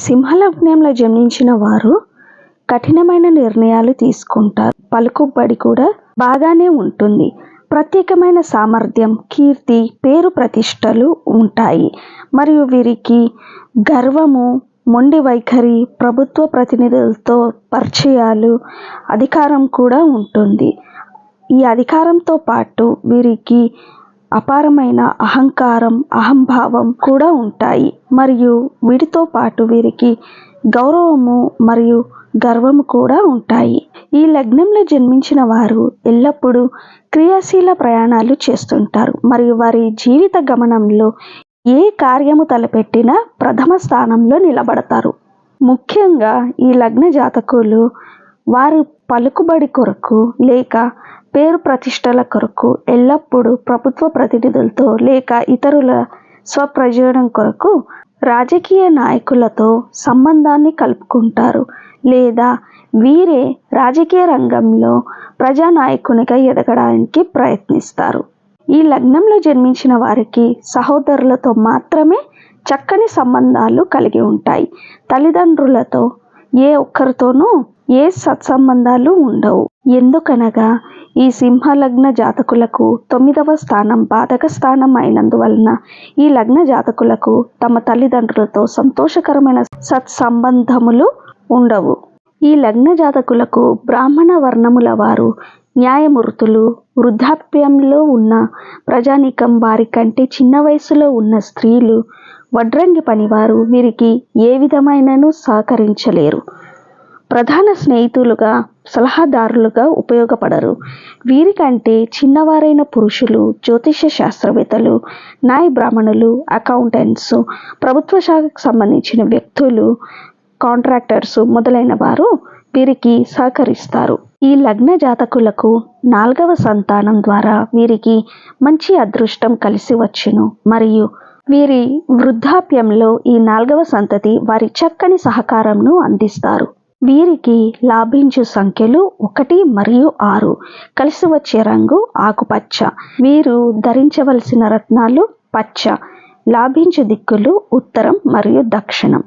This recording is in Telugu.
సింహలగ్నంలో జన్మించిన వారు కఠినమైన నిర్ణయాలు తీసుకుంటారు. పలుకుబడి కూడా బాగానే ఉంటుంది. ప్రత్యేకమైన సామర్థ్యం కీర్తి పేరు ప్రతిష్టలు ఉంటాయి. మరియు వీరికి గర్వము మొండి వైఖరి ప్రభుత్వ ప్రతినిధులతో పరిచయాలు అధికారం కూడా ఉంటుంది. ఈ అధికారంతో పాటు వీరికి అపారమైన అహంకారం అహంభావం కూడా ఉంటాయి. మరియు వీటితో పాటు వీరికి గౌరవము మరియు గర్వము కూడా ఉంటాయి. ఈ లగ్నంలో జన్మించిన వారు ఎల్లప్పుడూ క్రియాశీల ప్రయాణాలు చేస్తుంటారు. మరియు వారి జీవిత గమనంలో ఏ కార్యము తలపెట్టినా ప్రథమ స్థానంలో నిలబడతారు. ముఖ్యంగా ఈ లగ్న జాతకులు వారు పలుకుబడి కొరకు లేక పేరు ప్రతిష్టల కొరకు ఎల్లప్పుడూ ప్రభుత్వ ప్రతినిధులతో లేక ఇతరుల స్వప్రయోజనం కొరకు రాజకీయ నాయకులతో సంబంధాన్ని కలుపుకుంటారు. లేదా వీరే రాజకీయ రంగంలో ప్రజానాయకునిగా ఎదగడానికి ప్రయత్నిస్తారు. ఈ లగ్నంలో జన్మించిన వారికి సహోదరులతో మాత్రమే చక్కని సంబంధాలు కలిగి ఉంటాయి. తల్లిదండ్రులతో ఏ ఒక్కరితోనూ ఏ సత్సంబంధాలు ఉండవు. ఎందుకనగా ఈ సింహలగ్న జాతకులకు తొమ్మిదవ స్థానం బాధక స్థానం అయినందువలన ఈ లగ్న జాతకులకు తమ తల్లిదండ్రులతో సంతోషకరమైన సత్సంబంధములు ఉండవు. ఈ లగ్న జాతకులకు బ్రాహ్మణ వర్ణముల వారు న్యాయమూర్తులు వృద్ధాప్యంలో ఉన్న ప్రజానీకం వారి కంటే చిన్న వయసులో ఉన్న స్త్రీలు వడ్రంగి పనివారు వీరికి ఏ విధమైనను సహకరించలేరు. ప్రధాన స్నేహితులుగా సలహాదారులుగా ఉపయోగపడరు. వీరికంటే చిన్నవారైన పురుషులు జ్యోతిష శాస్త్రవేత్తలు న్యాయ బ్రాహ్మణులు అకౌంటెంట్స్ ప్రభుత్వ శాఖకు సంబంధించిన వ్యక్తులు కాంట్రాక్టర్స్ మొదలైన వారు వీరికి సహకరిస్తారు. ఈ లగ్న జాతకులకు నాలుగవ సంతానం ద్వారా వీరికి మంచి అదృష్టం కలిసి వచ్చును. మరియు వీరి వృద్ధాప్యంలో ఈ నాలుగవ సంతతి వారి చక్కని సహకారంను అందిస్తారు. వీరికి లాభించు సంఖ్యలు ఒకటి మరియు ఆరు. కలిసి వచ్చే రంగు ఆకుపచ్చ. వీరు ధరించవలసిన రత్నాలు పచ్చ. లాభించు దిక్కులు ఉత్తరం మరియు దక్షిణం.